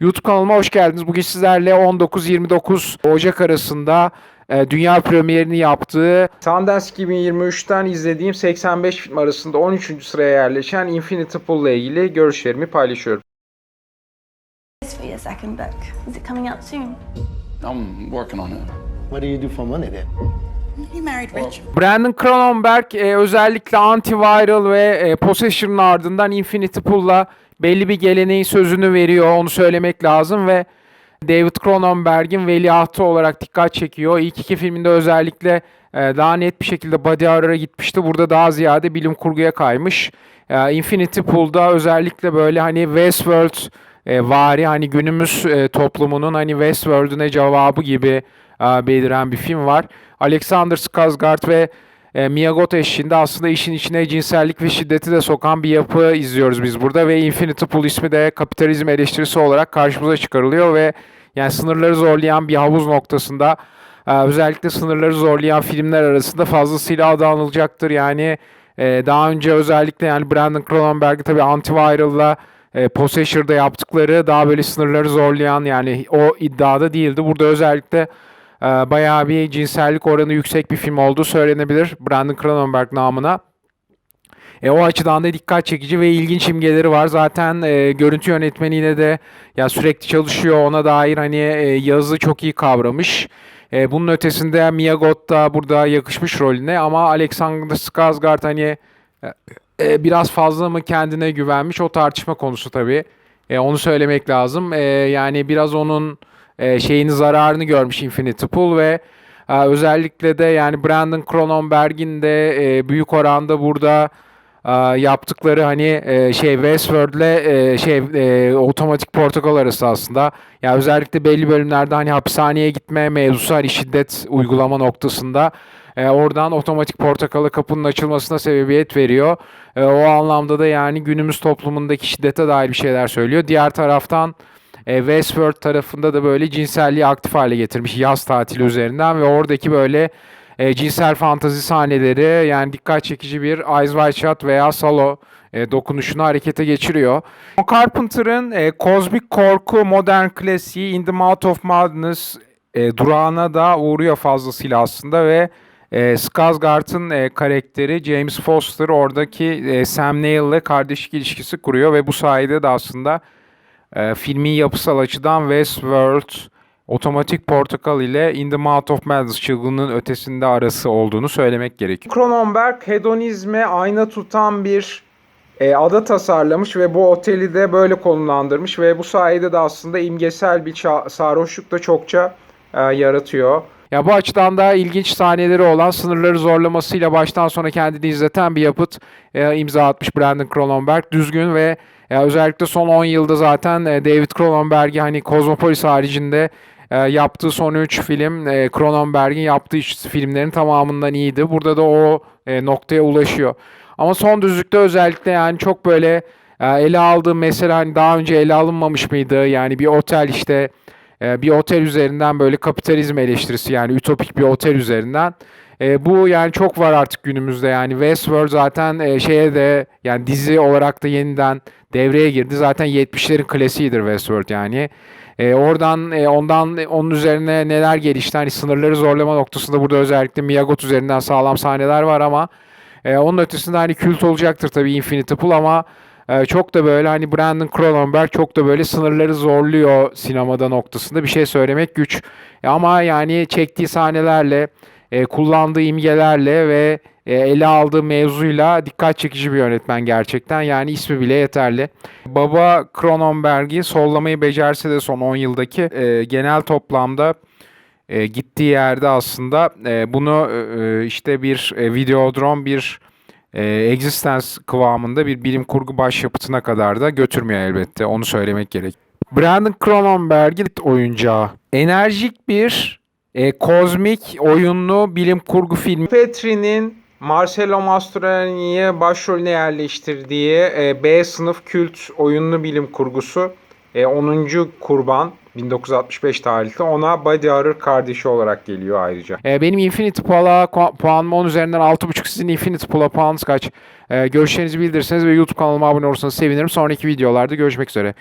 YouTube kanalıma hoş geldiniz. Bugün sizlerle 19-29 Ocak arasında e, dünya premierini yaptığı Sundance 2023'ten izlediğim 85 film arasında 13. sıraya yerleşen Infinity Pool ile ilgili görüşlerimi paylaşıyorum. This for your second book. Is it coming out soon? I'm working on it. What do you do for money then? Brandon Cronenberg e, özellikle Antiviral ve e, Possession'ın ardından Infinity Pool'la belli bir geleneğin sözünü veriyor. Onu söylemek lazım ve David Cronenberg'in veliahtı olarak dikkat çekiyor. İlk iki filminde özellikle e, daha net bir şekilde body horror'a gitmişti. Burada daha ziyade bilim kurguya kaymış. E, Infinity Pool'da özellikle böyle hani Westworld e, vari hani günümüz toplumunun hani Westworld'üne cevabı gibi beliren bir film var. Alexander Skarsgård ve e, Mia Goth eşliğinde aslında işin içine cinsellik ve şiddeti de sokan bir yapı izliyoruz biz burada ve Infinity Pool ismi de kapitalizm eleştirisi olarak karşımıza çıkarılıyor ve yani sınırları zorlayan bir havuz noktasında e, özellikle sınırları zorlayan filmler arasında fazlasıyla adı anılacaktır. Yani e, daha önce özellikle yani Brandon Cronenberg'i tabii Antiviral'la e, Possessor'da yaptıkları daha böyle sınırları zorlayan yani o iddiada değildi. Burada özellikle bayağı bir cinsellik oranı yüksek bir film olduğu söylenebilir Brandon Cronenberg namına. E, o açıdan da dikkat çekici ve ilginç imgeleri var. Zaten e, görüntü yönetmeniyle de ya sürekli çalışıyor. Ona dair hani e, yazı çok iyi kavramış. E, bunun ötesinde Mia Goth da burada yakışmış rolüne ama Alexander Skarsgård hani e, e, biraz fazla mı kendine güvenmiş o tartışma konusu tabii. E, onu söylemek lazım. E, yani biraz onun e, şeyini zararını görmüş Infinity Pool ve e, özellikle de yani Brandon Cronenberg'in de e, büyük oranda burada e, yaptıkları hani e, şey Westworld'le e, şey e, otomatik portakal arası aslında. Ya özellikle belli bölümlerde hani hapishaneye gitme mevzusu hani şiddet uygulama noktasında e, oradan otomatik portakalı kapının açılmasına sebebiyet veriyor. E, o anlamda da yani günümüz toplumundaki şiddete dair bir şeyler söylüyor. Diğer taraftan e, Westworld tarafında da böyle cinselliği aktif hale getirmiş yaz tatili üzerinden ve oradaki böyle e, cinsel fantazi sahneleri yani dikkat çekici bir Eyes Wide Shut veya Salo e, dokunuşunu harekete geçiriyor. Carpenter'ın e, kozmik korku modern klasiği In the Mouth of Madness e, durağına da uğruyor fazlasıyla aslında ve e, Skarsgård'ın e, karakteri James Foster oradaki e, Sam Neill ile kardeşlik ilişkisi kuruyor ve bu sayede de aslında e, filmin yapısal açıdan Westworld, Otomatik Portakal ile In the Mouth of Madness çılgınlığın ötesinde arası olduğunu söylemek gerekiyor. Cronenberg hedonizme ayna tutan bir e, ada tasarlamış ve bu oteli de böyle konumlandırmış ve bu sayede de aslında imgesel bir sarhoşluk da çokça e, yaratıyor. Ya bu açıdan da ilginç sahneleri olan sınırları zorlamasıyla baştan sona kendini izleten bir yapıt e, imza atmış Brandon Cronenberg. Düzgün ve e, özellikle son 10 yılda zaten e, David Cronenberg'i hani Cosmopolis haricinde e, yaptığı son 3 film e, Cronenberg'in yaptığı filmlerin tamamından iyiydi. Burada da o e, noktaya ulaşıyor. Ama son düzlükte özellikle yani çok böyle e, ele aldığı mesela hani daha önce ele alınmamış mıydı? Yani bir otel işte bir otel üzerinden böyle kapitalizm eleştirisi yani ütopik bir otel üzerinden. E, bu yani çok var artık günümüzde yani Westworld zaten e, şeye de yani dizi olarak da yeniden devreye girdi. Zaten 70'lerin klasiğidir Westworld yani. E, oradan e, ondan onun üzerine neler gelişti hani sınırları zorlama noktasında burada özellikle Mia Goth üzerinden sağlam sahneler var ama e, onun ötesinde hani kült olacaktır tabii Infinity Pool ama e, çok da böyle hani Brandon Cronenberg çok da böyle sınırları zorluyor sinemada noktasında bir şey söylemek güç. E, ama yani çektiği sahnelerle, e, kullandığı imgelerle ve e, ele aldığı mevzuyla dikkat çekici bir yönetmen gerçekten. Yani ismi bile yeterli. Baba Cronenberg'i sollamayı becerse de son 10 yıldaki genel toplamda gittiği yerde aslında bunu işte bir e, Videodrome, bir e, Existence kıvamında bir bilim kurgu başyapıtına kadar da götürmüyor elbette. Onu söylemek gerek. Brandon Cronenberg'in oyuncağı. Enerjik bir e, kozmik oyunlu bilim kurgu filmi. Petri'nin Marcello Mastroianni'yi başrolüne yerleştirdiği e, B sınıf kült oyunlu bilim kurgusu e, 10. Kurban 1965 tarihli ona Body Horror kardeşi olarak geliyor ayrıca. E, benim Infinity Pool'a puanım 10 üzerinden 6.5 sizin Infinity Pool'a puanınız kaç? E, görüşlerinizi bildirirseniz ve YouTube kanalıma abone olursanız sevinirim. Sonraki videolarda görüşmek üzere.